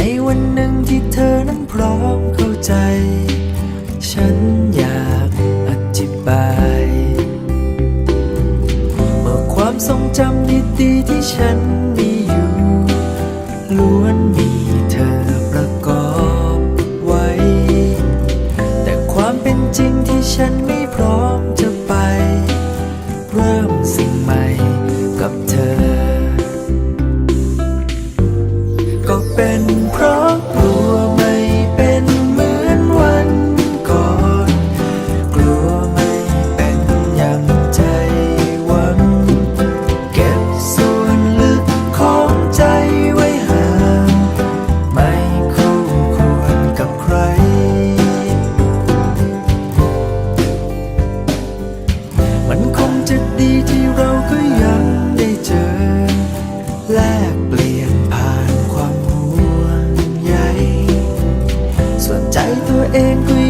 ในวันหนึ่งที่เธอนั้นพร้อมเข้าใจ ฉันอยากอธิบาย เมื่อความทรงจำดีๆที่ฉันมีอยู่ล้วนมีเธอประกอบไว้ แต่ความเป็นจริงที่ฉัน เปลี่ยนผ่านความห่วงใยส่วนใจตัวเองกุย